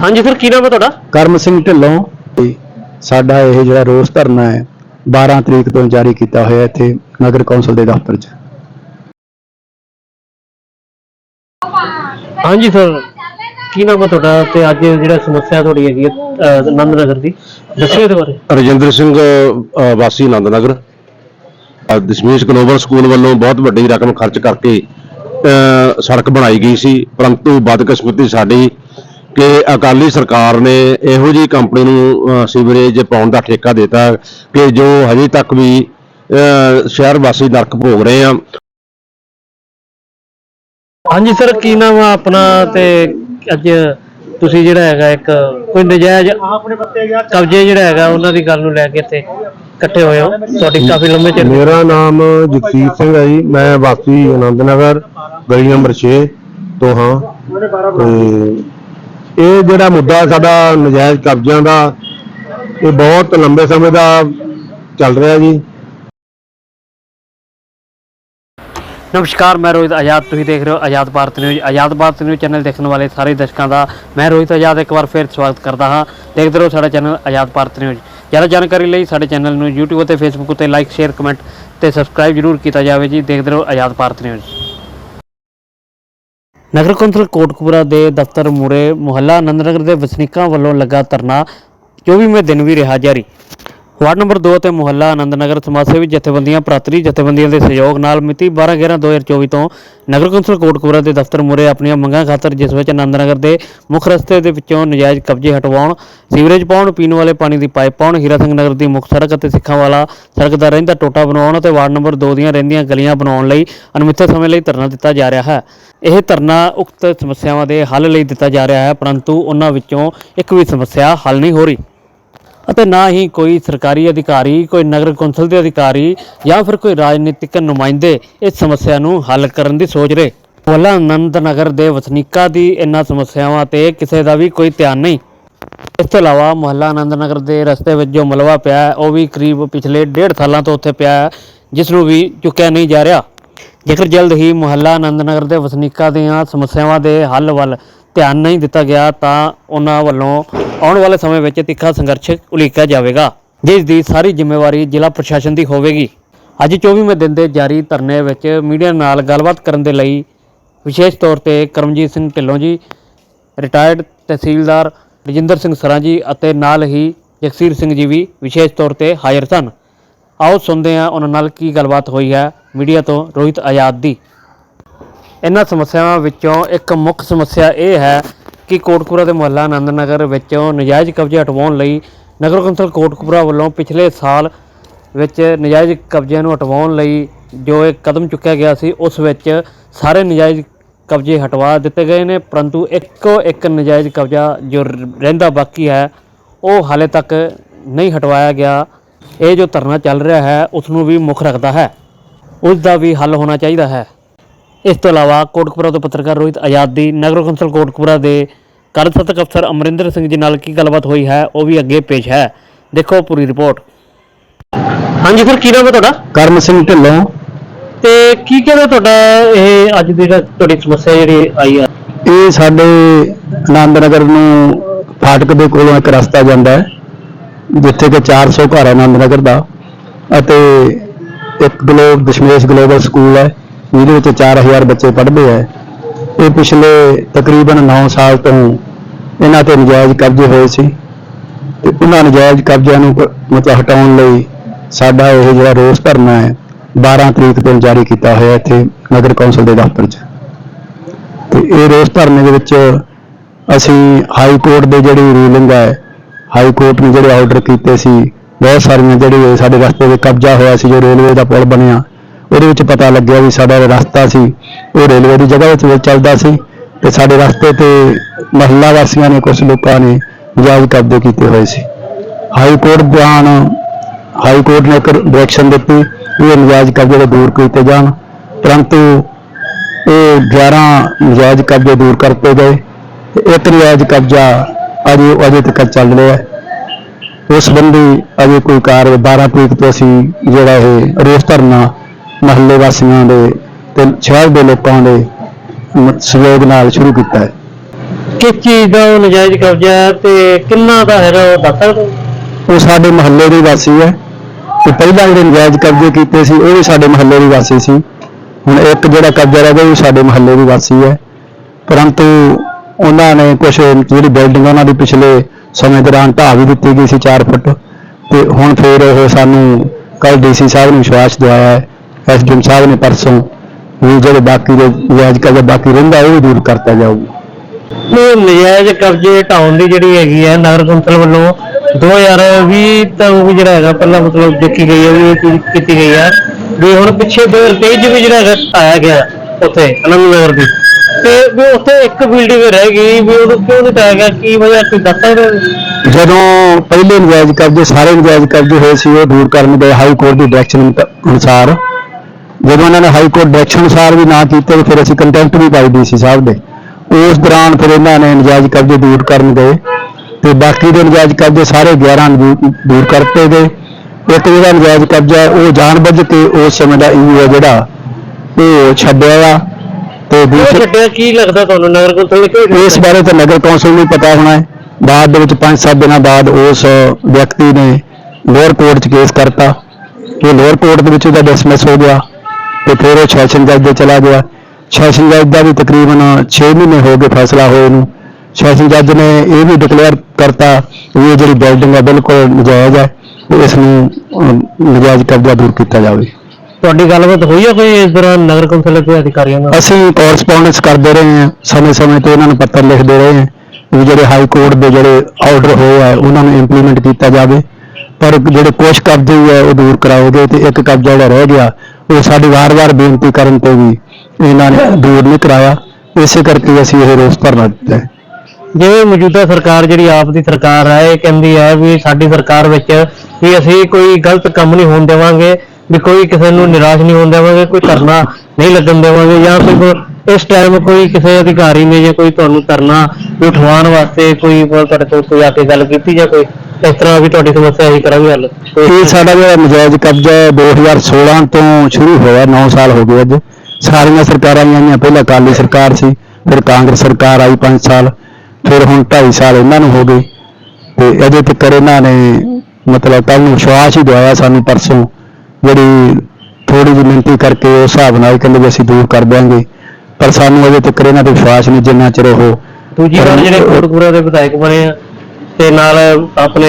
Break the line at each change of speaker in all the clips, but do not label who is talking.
ਹਾਂਜੀ ਸਰ ਕੀ ਨਾਮ ਹੈ ਤੁਹਾਡਾ?
ਕਰਮ ਸਿੰਘ ਢਿੱਲੋਂ। ਤੇ ਸਾਡਾ ਇਹ ਜਿਹੜਾ ਰੋਸ ਧਰਨਾ ਹੈ 12 ਤਰੀਕ ਤੋਂ ਜਾਰੀ ਕੀਤਾ ਹੋਇਆ ਇੱਥੇ ਨਗਰ ਕੌਂਸਲ ਦੇ ਦਫ਼ਤਰ 'ਚ।
ਹਾਂਜੀ ਸਰ ਕੀ ਨਾਮ ਹੈ ਤੁਹਾਡਾ ਤੇ ਅੱਜ ਜਿਹੜਾ ਸਮੱਸਿਆ ਤੁਹਾਡੀ ਹੈਗੀ ਹੈ ਅਹ, ਆਨੰਦ ਨਗਰ ਦੀ ਦੱਸਿਓ ਇਹਦੇ ਬਾਰੇ।
ਰਜਿੰਦਰ ਸਿੰਘ ਅ, ਵਾਸੀ ਆਨੰਦ ਨਗਰ ਅ, ਦਸ਼ਮੇਸ਼ ਗਲੋਬਲ ਸਕੂਲ ਵੱਲੋਂ ਬਹੁਤ ਵੱਡੀ ਰਕਮ ਖਰਚ ਕਰਕੇ ਅ, ਸੜਕ ਬਣਾਈ ਗਈ ਸੀ ਪਰੰਤੂ ਬਦਕਿਸਮਤੀ ਸਾਡੀ ਕਿ ਅਕਾਲੀ ਸਰਕਾਰ ਨੇ ਇਹੋ ਜਿਹੀ ਕੰਪਨੀ ਨੂੰ ਸੀਵਰੇਜ ਪਾਉਣ ਦਾ ਠੇਕਾ ਦਿੱਤਾ ਕਿ ਜੋ ਹਜੇ ਤੱਕ ਵੀ ਸ਼ਹਿਰ ਵਾਸੀ ਨਰਕ ਭੋਗ ਰਹੇ ਆ।
ਹਾਂਜੀ ਸਰ ਕੀ ਨਾਮ ਆ ਆਪਣਾ ਤੇ ਅੱਜ ਤੁਸੀਂ ਜਿਹੜਾ ਹੈਗਾ ਇੱਕ ਕੋਈ ਨਜਾਇਜ਼ ਕਬਜ਼ੇ ਜਿਹੜਾ ਹੈਗਾ ਉਹਨਾਂ ਦੀ ਗੱਲ ਨੂੰ ਲੈ ਕੇ ਇੱਥੇ ਇਕੱਠੇ ਹੋਏ ਹੋ? ਤੁਹਾਡੀ ਕਾਫੀ ਲੰਮੇ ਚਿਰ
ਮੇਰਾ ਨਾਮ ਜਗਦੀਪ ਸਿੰਘ ਹੈ ਜੀ। ਮੈਂ ਵਾਸੀ ਆਨੰਦ ਨਗਰ ਗਲੀ ਨੰਬਰ 6 ਤੋਂ ਹਾਂ। ਤੇ ਇਹ ਜਿਹੜਾ ਮੁੱਦਾ ਸਾਡਾ ਨਜਾਇਜ਼ ਕਬਜ਼ਿਆਂ ਦਾ, ਇਹ ਬਹੁਤ ਲੰਬੇ ਸਮੇਂ ਦਾ ਚੱਲ ਰਿਹਾ ਜੀ।
ਨਮਸਕਾਰ, ਮੈਂ ਰੋਹਿਤ ਆਜ਼ਾਦ। ਤੁਸੀਂ ਦੇਖ ਰਹੇ ਹੋ Azad Bharat news. Azad Bharat news channel ਦੇਖਣ ਵਾਲੇ ਸਾਰੇ ਦਰਸ਼ਕਾਂ ਦਾ ਮੈਂ ਰੋਹਿਤ ਆਜ਼ਾਦ ਇੱਕ ਵਾਰ ਫਿਰ ਸਵਾਗਤ ਕਰਦਾ ਹਾਂ। ਦੇਖਦੇ ਰਹੋ ਸਾਡਾ ਚੈਨਲ ਆਜ਼ਾਦ ਭਾਰਤ ਨਿਊਜ਼। ਜ਼ਿਆਦਾ ਜਾਣਕਾਰੀ ਲਈ ਸਾਡੇ ਚੈਨਲ ਨੂੰ YouTube ਅਤੇ Facebook ਉੱਤੇ ਲਾਈਕ, ਸ਼ੇਅਰ, ਕਮੈਂਟ ਤੇ ਸਬਸਕ੍ਰਾਈਬ ਜਰੂਰ ਕੀਤਾ ਜਾਵੇ ਜੀ। ਦੇਖਦੇ ਰਹੋ ਆਜ਼ਾਦ ਭਾਰਤ ਨਿਊਜ਼। ਨਗਰ ਕੌਂਸਲ ਕੋਟਕਪੂਰਾ ਦੇ ਦਫ਼ਤਰ ਮੂਰੇ ਮੁਹੱਲਾ ਆਨੰਦ ਨਗਰ ਦੇ ਵਸਨੀਕਾਂ ਵੱਲੋਂ ਲੱਗਾ ਧਰਨਾ 24ਵੇਂ ਦਿਨ ਵੀ ਰਿਹਾ ਜਾਰੀ। ਵਾਰਡ ਨੰਬਰ 2 ਤੇ ਮੁਹੱਲਾ ਆਨੰਦ ਨਗਰ ਸਮਾਜ ਸੇਵੀ ਜਥੇਬੰਦੀਆਂ ਪ੍ਰਾਤਰੀ ਜਥੇਬੰਦੀਆਂ ਦੇ ਸਹਿਯੋਗ ਨਾਲ ਮਿਤੀ 12/11/2024 ਤੋਂ ਨਗਰ ਕੌਂਸਲ ਕੋਟਕਪੂਰਾ ਦੇ ਦਫ਼ਤਰ ਮੂਰੇ ਆਪਣੀਆਂ ਮੰਗਾਂ ਖਾਤਰ ਜਿਸ ਵਿੱਚ ਆਨੰਦ ਨਗਰ ਦੇ ਮੁੱਖ ਰਸਤੇ ਦੇ ਵਿੱਚੋਂ ਨਜਾਇਜ਼ ਕਬਜ਼ੇ ਹਟਵਾਉਣ, ਸੀਵਰੇਜ ਪਾਉਣ, ਪੀਣ ਵਾਲੇ ਪਾਣੀ ਦੀ ਪਾਈਪ ਪਾਉਣ ਹੀਰਾ ਸਿੰਘ ਨਗਰ ਦੀ ਮੁੱਖ ਸੜਕ ਅਤੇ ਸਿੱਖਾਂ ਵਾਲਾ ਸੜਕ ਦਾ ਰਹਿੰਦਾ ਟੋਟਾ ਬਣਾਉਣ ਅਤੇ ਵਾਰਡ ਨੰਬਰ 2 ਦੀਆਂ ਰਹਿੰਦੀਆਂ ਗਲੀਆਂ ਬਣਾਉਣ ਲਈ ਅਨਮਿੱਥੇ ਸਮੇਂ ਲਈ ਧਰਨਾ ਦਿੱਤਾ ਜਾ ਰਿਹਾ ਹੈ। ਇਹ ਧਰਨਾ ਉਕਤ ਸਮੱਸਿਆਵਾਂ ਦੇ ਹੱਲ ਲਈ ਦਿੱਤਾ ਜਾ ਰਿਹਾ ਹੈ, ਪਰੰਤੂ ਉਹਨਾਂ ਵਿੱਚੋਂ ਇੱਕ ਵੀ ਸਮੱਸਿਆ ਹੱਲ ਨਹੀਂ ਹੋ ਰਹੀ। ਅਤੇ ਨਾ ਹੀ ਕੋਈ ਸਰਕਾਰੀ ਅਧਿਕਾਰੀ, ਕੋਈ ਨਗਰ ਕੌਂਸਲ ਦੇ ਅਧਿਕਾਰੀ ਜਾਂ ਫਿਰ ਕੋਈ ਰਾਜਨੀਤਿਕ ਨੁਮਾਇੰਦੇ ਇਸ ਸਮੱਸਿਆ ਨੂੰ ਹੱਲ ਕਰਨ ਦੀ ਸੋਚ ਰਹੇ। ਮੁਹੱਲਾ ਆਨੰਦ ਨਗਰ ਦੇ ਵਸਨੀਕਾਂ ਦੀ ਇਹਨਾਂ ਸਮੱਸਿਆਵਾਂ ਤੇ ਕਿਸੇ ਦਾ ਵੀ ਕੋਈ ਧਿਆਨ ਨਹੀਂ। ਇਸ ਤੋਂ ਇਲਾਵਾ ਮੁਹੱਲਾ ਆਨੰਦ ਨਗਰ ਦੇ ਰਸਤੇ ਵਿੱਚ ਜੋ ਮਲਵਾ ਪਿਆ ਹੈ, ਉਹ ਵੀ ਕਰੀਬ ਪਿਛਲੇ ਡੇਢ ਸਾਲਾਂ ਤੋਂ ਉੱਥੇ ਪਿਆ ਹੈ, ਜਿਸ ਨੂੰ ਵੀ ਚੁੱਕਿਆ ਨਹੀਂ ਜਾ ਰਿਹਾ। ਜੇਕਰ ਜਲਦ ਹੀ ਮੁਹੱਲਾ ਆਨੰਦ ਨਗਰ ਦੇ ਵਸਨੀਕਾਂ ਦੀਆਂ ਸਮੱਸਿਆਵਾਂ ਦੇ ਹੱਲ ਵੱਲ ਧਿਆਨ ਨਹੀਂ ਦਿੱਤਾ ਗਿਆ ਤਾਂ ਉਹਨਾਂ ਵੱਲੋਂ ਆਉਣ ਵਾਲੇ ਸਮੇਂ ਵਿੱਚ ਤਿੱਖਾ ਸੰਘਰਸ਼ ਉਲੀਕਿਆ ਜਾਵੇਗਾ। ਜਿਸ ਦੀ ਸਾਰੀ ਜ਼ਿੰਮੇਵਾਰੀ ਜ਼ਿਲ੍ਹਾ ਪ੍ਰਸ਼ਾਸਨ ਦੀ ਹੋਵੇਗੀ। ਅੱਜ 24ਵੇਂ ਦਿਨ ਦੇ ਜਾਰੀ ਧਰਨੇ ਵਿੱਚ ਮੀਡੀਆ ਨਾਲ ਗੱਲਬਾਤ ਕਰਨ ਦੇ ਲਈ ਵਿਸ਼ੇਸ਼ ਤੌਰ ਤੇ ਕਰਮਜੀਤ ਸਿੰਘ ਢਿੱਲੋਂ ਜੀ ਰਿਟਾਇਰਡ ਤਹਿਸੀਲਦਾਰ ਰਜਿੰਦਰ ਸਿੰਘ ਸਰਾਂ ਜੀ ਅਤੇ ਨਾਲ ਹੀ ਜਗਸੀਰ ਸਿੰਘ ਜੀ ਵੀ ਵਿਸ਼ੇਸ਼ ਤੌਰ ਤੇ ਹਾਜ਼ਰ ਸਨ। ਆਓ ਸੁਣਦੇ ਹਾਂ ਉਹਨਾਂ ਨਾਲ ਕੀ ਗੱਲਬਾਤ ਹੋਈ ਹੈ ਮੀਡੀਆ ਤੋਂ ਰੋਹਿਤ ਆਜ਼ਾਦ ਦੀ। ਇਹਨਾਂ ਸਮੱਸਿਆਵਾਂ ਵਿੱਚੋਂ ਇੱਕ ਮੁੱਖ ਸਮੱਸਿਆ ਇਹ ਹੈ ਕਿ ਕੋਟਕਪੂਰਾ ਦੇ ਮੁਹੱਲਾ ਆਨੰਦ ਨਗਰ ਵਿੱਚੋਂ ਨਜਾਇਜ਼ ਕਬਜ਼ੇ ਹਟਵਾਉਣ ਲਈ ਨਗਰ ਕੌਂਸਲ ਕੋਟਕਪੂਰਾ ਵੱਲੋਂ ਪਿਛਲੇ ਸਾਲ ਵਿੱਚ ਨਜਾਇਜ਼ ਕਬਜ਼ਿਆਂ ਨੂੰ ਹਟਵਾਉਣ ਲਈ ਜੋ ਇੱਕ ਕਦਮ ਚੁੱਕਿਆ ਗਿਆ ਸੀ, ਉਸ ਵਿੱਚ ਸਾਰੇ ਨਜਾਇਜ਼ ਕਬਜ਼ੇ ਹਟਵਾ ਦਿੱਤੇ ਗਏ ਨੇ, ਪਰੰਤੂ ਇੱਕੋ ਇੱਕ ਨਜਾਇਜ਼ ਕਬਜ਼ਾ ਜੋ ਰਹਿੰਦਾ ਬਾਕੀ ਹੈ, ਉਹ ਹਾਲੇ ਤੱਕ ਨਹੀਂ ਹਟਵਾਇਆ ਗਿਆ। ਇਹ ਜੋ ਧਰਨਾ ਚੱਲ ਰਿਹਾ ਹੈ, ਉਸ ਨੂੰ ਵੀ ਮੁੱਖ ਰੱਖਦਾ ਹੈ। ਉਸ ਦਾ ਵੀ ਹੱਲ ਹੋਣਾ ਚਾਹੀਦਾ ਹੈ। ਇਸ ਤੋਂ ਇਲਾਵਾ ਕੋਟਕਪੁਰਾ ਤੋਂ ਪੱਤਰਕਾਰ ਰੋਹਿਤ ਆਜ਼ਾਦ ਨਗਰ ਕੌਂਸਲ ਕੋਟਕਪੁਰਾ ਦੇ ਕਾਰਜਸਤਕ ਅਫਸਰ ਅਮਰਿੰਦਰ ਸਿੰਘ ਜੀ ਨਾਲ ਕੀ ਗੱਲਬਾਤ ਹੋਈ ਹੈ ਉਹ ਵੀ ਅੱਗੇ ਪੇਸ਼ ਹੈ। ਦੇਖੋ ਪੂਰੀ ਰਿਪੋਰਟ। ਹਾਂਜੀ ਸਰ ਕੀ ਨਾਮ ਹੈ ਤੁਹਾਡਾ?
ਕਰਮ ਸਿੰਘ ਢਿੱਲੋਂ।
ਤੇ ਕੀ ਕਹਿੰਦਾ ਤੁਹਾਡਾ ਇਹ ਅੱਜ ਦੀ ਜਿਹੜਾ ਤੁਹਾਡੀ ਸਮੱਸਿਆ ਜਿਹੜੀ ਆਈ ਆ?
ਇਹ ਸਾਡੇ ਆਨੰਦ ਨਗਰ ਨੂੰ ਫਾਟਕ ਦੇ ਕੋਲੋਂ ਇੱਕ ਰਸਤਾ ਜਾਂਦਾ ਹੈ ਜਿੱਥੇ ਕਿ 400 ਘਰ ਆਨੰਦ ਨਗਰ ਦਾ ਅਤੇ ਇੱਕ ਗਲੋਬ ਦਸ਼ਮੇਸ਼ ਗਲੋਬਲ ਸਕੂਲ ਹੈ। ਜਿਹਦੇ ਵਿੱਚ 4000 ਬੱਚੇ ਪੜ੍ਹਦੇ ਹੈ ਇਹ ਪਿਛਲੇ ਤਕਰੀਬਨ 9 ਸਾਲ ਤੋਂ ਇਹਨਾਂ ਤੇ ਨਜਾਇਜ਼ ਕਬਜ਼ੇ ਹੋਏ ਸੀ ਤੇ ਉਹਨਾਂ ਨਜਾਇਜ਼ ਕਬਜ਼ਿਆਂ ਨੂੰ ਮਤਲਬ ਹਟਾਉਣ ਲਈ ਸਾਡਾ ਇਹ ਜਿਹੜਾ ਰੋਸ ਧਰਨਾ ਹੈ 12 ਤਰੀਕ ਤੋਂ ਜਾਰੀ ਕੀਤਾ ਹੋਇਆ ਇੱਥੇ ਨਗਰ ਕੌਂਸਲ ਦੇ ਦਫ਼ਤਰ 'ਚ। ਤੇ ਇਹ ਰੋਸ ਧਰਨੇ ਦੇ ਵਿੱਚ ਅਸੀਂ ਹਾਈ ਕੋਰਟ ਦੇ ਜਿਹੜੀ ਰੂਲਿੰਗ ਹੈ, ਹਾਈ ਕੋਰਟ ਨੇ ਜਿਹੜੇ ਆਰਡਰ ਕੀਤੇ ਸੀ, ਬਹੁਤ ਸਾਰੀਆਂ ਜਿਹੜੇ ਸਾਡੇ ਰਸਤੇ ਦੇ ਕਬਜ਼ਾ ਹੋਇਆ ਸੀ, ਜੋ ਰੇਲਵੇ ਦਾ ਪੁਲ ਬਣਿਆ ਉਹਦੇ ਵਿੱਚ ਪਤਾ ਲੱਗਿਆ ਵੀ ਸਾਡਾ ਜਿਹੜਾ ਰਸਤਾ ਸੀ, ਉਹ ਰੇਲਵੇ ਦੀ ਜਗ੍ਹਾ ਵਿੱਚ ਚੱਲਦਾ ਸੀ ਤੇ ਸਾਡੇ ਰਸਤੇ ਤੇ ਮਹੱਲਾ ਵਾਸੀਆਂ ਨੇ ਕੁਝ ਲੋਕਾਂ ਨੇ ਨਜਾਇਜ਼ ਕਬਜ਼ੇ ਕੀਤੇ ਹੋਏ ਸੀ। ਹਾਈ ਕੋਰਟ ਬਿਆਨ, ਹਾਈ ਕੋਰਟ ਨੇ ਇੱਕ ਡਾਇਰੈਕਸ਼ਨ ਦਿੱਤੀ ਵੀ ਇਹ ਨਜਾਇਜ਼ ਕਬਜ਼ੇ ਦੇ ਦੂਰ ਕੀਤੇ ਜਾਣ। ਪਰੰਤੂ ਇਹ 11 ਨਜਾਇਜ਼ ਕਬਜ਼ੇ ਦੂਰ ਕਰਤੇ ਗਏ ਤੇ ਇੱਕ ਨਜਾਇਜ਼ ਕਬਜ਼ਾ ਅਜੇ ਅਜੇ ਤੱਕ ਚੱਲ ਰਿਹਾ ਹੈ। ਉਸ ਸੰਬੰਧੀ ਅਜੇ ਕੋਈ ਕਾਰਵਾਈ 12 ਤਰੀਕ ਤੋਂ ਅਸੀਂ ਜਿਹੜਾ ਇਹ ਰੋਸ ਧਰਨਾ ਮਹੱਲੇ ਵਾਸੀਆਂ ਦੇ ਤੇ ਸ਼ਹਿਰ ਦੇ ਲੋਕਾਂ ਦੇ ਸਹਿਯੋਗ ਨਾਲ ਸ਼ੁਰੂ ਕੀਤਾ ਹੈ।
ਕਿਸ ਚੀਜ਼ ਦਾ ਉਹ ਨਜਾਇਜ਼ ਕਬਜ਼ਾ ਹੈ ਤੇ ਕਿੰਨਾ ਦਾ ਹੈਗਾ ਉਹ ਦੱਸ ਸਕਦੇ ਹੋ?
ਉਹ ਸਾਡੇ ਮਹੱਲੇ ਦੇ ਵਾਸੀ ਹੈ। ਤੇ ਪਹਿਲਾਂ ਜਿਹੜੇ ਨਜਾਇਜ਼ ਕਬਜ਼ੇ ਕੀਤੇ ਸੀ ਉਹ ਵੀ ਸਾਡੇ ਮਹੱਲੇ ਦੇ ਵਾਸੀ ਸੀ। ਹੁਣ ਇੱਕ ਜਿਹੜਾ ਕਬਜ਼ਾ ਰਹਿ ਗਿਆ ਉਹ ਵੀ ਸਾਡੇ ਮਹੱਲੇ ਦੀ ਵਾਸੀ ਹੈ। ਪਰੰਤੂ ਉਹਨਾਂ ਨੇ ਕੁਝ ਜਿਹੜੀ ਬਿਲਡਿੰਗ ਉਹਨਾਂ ਦੀ ਪਿਛਲੇ ਸਮੇਂ ਦੌਰਾਨ ਢਾਹ ਵੀ ਦਿੱਤੀ ਗਈ ਸੀ 4 ਫੁੱਟ। ਤੇ ਹੁਣ ਫਿਰ ਉਹ ਸਾਨੂੰ ਕੱਲ ਡੀਸੀ ਸਾਹਿਬ ਨੇ ਵਿਸ਼ਵਾਸ ਦਿਵਾਇਆ ਹੈ ਐਸਡੀਐਮ ਸਾਹਿਬ ਨੇ ਪਰਸੋਂ ਵੀ ਜਿਹੜੇ ਬਾਕੀ ਦੇ ਨਜਾਇਜ਼ ਕਬਜ਼ਾ ਬਾਕੀ ਰਹਿੰਦਾ ਉਹ ਵੀ ਦੂਰ ਕਰਤਾ ਜਾਊਗਾ
ਇਹ ਨਜਾਇਜ਼ ਕਬਜ਼ੇ ਢਾਉਣ ਦੀ ਜਿਹੜੀ ਹੈਗੀ ਹੈ ਨਗਰ ਕੌਂਸਲ ਵੱਲੋਂ 2020 ਤੋਂ ਵੀ ਜਿਹੜਾ ਹੈਗਾ ਪਹਿਲਾਂ ਮਤਲਬ ਦੇਖੀ ਗਈ ਹੈ ਵੀ ਇਹ ਚੀਜ਼ ਕੀਤੀ ਗਈ ਹੈ ਵੀ ਹੁਣ ਪਿੱਛੇ 2023 ਚ ਵੀ ਜਿਹੜਾ ਹੈਗਾ ਢਾਇਆ ਗਿਆ ਉੱਥੇ ਅਨੰਦ ਨਗਰ ਦੀ ਤੇ ਵੀ ਉੱਥੇ ਇੱਕ ਬਿਲਡਿੰਗ ਰਹਿ ਗਈ ਵੀ ਉਹਨੂੰ ਕਿਉਂ ਨਹੀਂ ਢਾਇਆ ਗਿਆ ਕੀ ਵਜ੍ਹਾ ਕੋਈ ਦੱਸ ਸਕਦੇ?
ਜਦੋਂ ਪਹਿਲੇ ਨਜਾਇਜ਼ ਕਬਜ਼ੇ ਸਾਰੇ ਨਜਾਇਜ਼ ਕਬਜ਼ੇ ਹੋਏ ਸੀ ਉਹ ਦੂਰ ਕਰਨ ਦੇ ਹਾਈ ਕੋਰਟ ਦੀ ਡਾਇਰੈਕਸ਼ਨ ਅਨੁਸਾਰ ਜਦੋਂ ਉਹਨਾਂ ਨੇ ਹਾਈ ਕੋਰਟ ਡਾਇਰੈਕਸ਼ਨ ਅਨੁਸਾਰ ਵੀ ਨਾ ਕੀਤੇ ਤੇ ਫਿਰ ਅਸੀਂ ਕੰਟੈਂਪਟ ਵੀ ਪਾਈ ਡੀਸੀ ਸਾਹਿਬ ਦੇ। ਉਸ ਦੌਰਾਨ ਫਿਰ ਇਹਨਾਂ ਨੇ ਨਜਾਇਜ਼ ਕਬਜ਼ੇ ਦੂਰ ਕਰਨ ਗਏ ਤੇ ਬਾਕੀ ਦੇ ਨਜਾਇਜ਼ ਕਬਜ਼ੇ ਸਾਰੇ 11 ਦੂ- ਦੂਰ ਕਰਤੇ ਗਏ। ਇੱਕ ਜਿਹੜਾ ਨਜਾਇਜ਼ ਕਬਜ਼ਾ ਉਹ ਜਾਣਬੁੱਝ ਕੇ ਉਸ ਸਮੇਂ ਦਾ ਈਓ ਹੈ ਜਿਹੜਾ ਉਹ ਛੱਡਿਆ ਆ ਤੇ ਦੂਸਰੇ
ਛੱਡਿਆ ਕੀ ਲੱਗਦਾ ਤੁਹਾਨੂੰ? ਨਗਰ ਕੌਂਸਲ ਨੇ ਕਿਉਂ?
ਇਸ ਬਾਰੇ ਤਾਂ ਨਗਰ ਕੌਂਸਲ ਨੂੰ ਹੀ ਪਤਾ ਹੋਣਾ ਹੈ। ਬਾਅਦ ਦੇ ਵਿੱਚ 5-7 ਦਿਨਾਂ ਬਾਅਦ ਉਸ ਵਿਅਕਤੀ ਨੇ ਲੋਅਰ ਕੋਰਟ 'ਚ ਕੇਸ ਕਰਤਾ। ਕਿ ਲੋਅਰ ਕੋਰਟ ਦੇ ਵਿੱਚ ਉਹਦਾ ਡਿਸਮਿਸ ਹੋ ਗਿਆ। ਤੇ ਫਿਰ ਉਹ ਸੈਸ਼ਨ ਜੱਜ ਦੇ ਚਲਾ ਗਿਆ। ਸੈਸ਼ਨ ਜੱਜ ਦਾ ਵੀ ਤਕਰੀਬਨ 6 ਮਹੀਨੇ ਹੋ ਗਏ ਫੈਸਲਾ ਹੋਏ ਨੂੰ। ਸੈਸ਼ਨ ਜੱਜ ਨੇ ਇਹ ਵੀ ਡਿਕਲੇਅਰ ਕਰਤਾ ਵੀ ਇਹ ਜਿਹੜੀ ਬਿਲਡਿੰਗ ਹੈ ਬਿਲਕੁਲ ਨਜਾਇਜ਼ ਹੈ ਇਸ ਨੂੰ ਨਜਾਇਜ਼ ਕਬਜ਼ਾ ਦੂਰ ਕੀਤਾ ਜਾਵੇ।
ਤੁਹਾਡੀ ਗੱਲਬਾਤ ਹੋਈ ਹੈ ਕੋਈ ਇਸ ਦੌਰਾਨ ਨਗਰ ਕੌਂਸਲ ਦੇ ਅਧਿਕਾਰੀਆਂ ਨਾਲ?
ਅਸੀਂ ਕੋਰਸਪੋਂਡੈਂਸ ਕਰਦੇ ਰਹੇ ਹਾਂ ਸਮੇਂ-ਸਮੇਂ ਤੇ ਇਹਨਾਂ ਨੂੰ ਪੱਤਰ ਲਿਖਦੇ ਰਹੇ ਹਾਂ ਵੀ ਜਿਹੜੇ ਹਾਈ ਕੋਰਟ ਦੇ ਜਿਹੜੇ ਆਰਡਰ ਹੋਏ ਆ ਉਹਨਾਂ ਨੂੰ ਇੰਪਲੀਮੈਂਟ ਕੀਤਾ ਜਾਵੇ। ਪਰ ਜਿਹੜੇ ਕੁਛ ਕਬਜ਼ੇ ਹੈ ਉਹ ਦੂਰ ਕਰਾਏ ਗਏ ਤੇ ਇੱਕ ਕਬਜ਼ਾ ਜਿਹੜਾ ਰਹਿ ਗਿਆ ਉਹ ਸਾਡੀ ਵਾਰ-ਵਾਰ ਬੇਨਤੀ ਕਰਨ ਤੇ ਵੀ ਇਹਨਾਂ ਨੇ ਦੂਰ ਨਹੀਂ ਕਰਾਇਆ। ਇਸੇ ਕਰਕੇ ਅਸੀਂ ਇਹ ਰੋਸ ਧਰਨਾ ਦਿੱਤਾ ਹੈ।
ਜਿਵੇਂ ਮੌਜੂਦਾ ਸਰਕਾਰ ਜਿਹੜੀ ਆਪ ਦੀ ਸਰਕਾਰ ਹੈ, ਇਹ ਕਹਿੰਦੀ ਹੈ ਵੀ ਸਾਡੀ ਸਰਕਾਰ ਵਿੱਚ ਵੀ ਅਸੀਂ ਕੋਈ ਗਲਤ ਕੰਮ ਨਹੀਂ ਹੋਣ ਦੇਵਾਂਗੇ, ਵੀ ਕੋਈ ਕਿਸੇ ਨੂੰ ਨਿਰਾਸ਼ ਨਹੀਂ ਹੋਣ ਦੇਵਾਂਗੇ, ਕੋਈ ਧਰਨਾ ਨਹੀਂ ਲੱਗਣ ਦੇਵਾਂਗੇ ਜਾਂ ਕੋਈ ਇਸ ਟਾਈਮ ਕੋਈ ਕਿਸੇ ਅਧਿਕਾਰੀ ਨੇ ਜਾਂ ਕੋਈ ਤੁਹਾਨੂੰ ਧਰਨਾ ਉਠਵਾਉਣ ਵਾਸਤੇ ਕੋਈ ਤੁਹਾਡੇ ਕੋਲ ਕੋਈ ਆ ਕੇ ਗੱਲ ਕੀਤੀ ਜਾਂ ਕੋਈ ਇਸ ਤਰ੍ਹਾਂ ਵੀ ਤੁਹਾਡੀ ਸਮੱਸਿਆ ਇਹੀ ਕਰਾਂਗੇ ਹੱਲ।
ਇਹ ਸਾਡਾ ਜਿਹੜਾ ਨਜਾਇਜ਼ ਕਬਜ਼ਾ ਹੈ 2016 ਤੋਂ ਸ਼ੁਰੂ ਹੋਇਆ 9 ਸਾਲ ਹੋ ਗਏ ਅੱਜ। ਸਾਰੀਆਂ ਸਰਕਾਰਾਂ ਹੀ ਆਈਆਂ ਪਹਿਲਾਂ ਅਕਾਲੀ ਸਰਕਾਰ ਸੀ ਫਿਰ ਕਾਂਗਰਸ ਸਰਕਾਰ ਆਈ 5 ਸਾਲ ਫਿਰ ਹੁਣ 2.5 ਸਾਲ ਇਹਨਾਂ ਨੂੰ ਹੋ ਗਏ। ਤੇ ਅਜੇ ਤੱਕ ਇਹਨਾਂ ਨੇ ਮਤਲਬ ਕੱਲ ਨੂੰ ਵਿਸ਼ਵਾਸ ਹੀ ਦਵਾਇਆ ਸਾਨੂੰ ਪਰਸੋਂ ਜਿਹੜੀ ਥੋੜੀ ਜਿਹੀ ਮਿਹਨਤੀ ਕਰਕੇ ਉਸ ਹਿਸਾਬ ਨਾਲ ਕਹਿੰਦੇ ਵੀ ਅਸੀਂ ਦੂਰ ਕਰ ਦਿਆਂਗੇ। ਪਰ ਸਾਨੂੰ ਅਜੇ ਤੱਕ ਇਹਨਾਂ ਤੇ ਵਿਸ਼ਵਾਸ ਨਹੀਂ ਜਿੰਨਾ ਚਿਰ ਉਹ
ਦੂਜੀ ਵਾਰ ਜਿਹੜੇ ਕੋਟਕਪੂਰਾ ਦੇ ਵਿਧਾਇਕ ਬਣੇ ਆ ਤੇ ਨਾਲ ਆਪਣੇ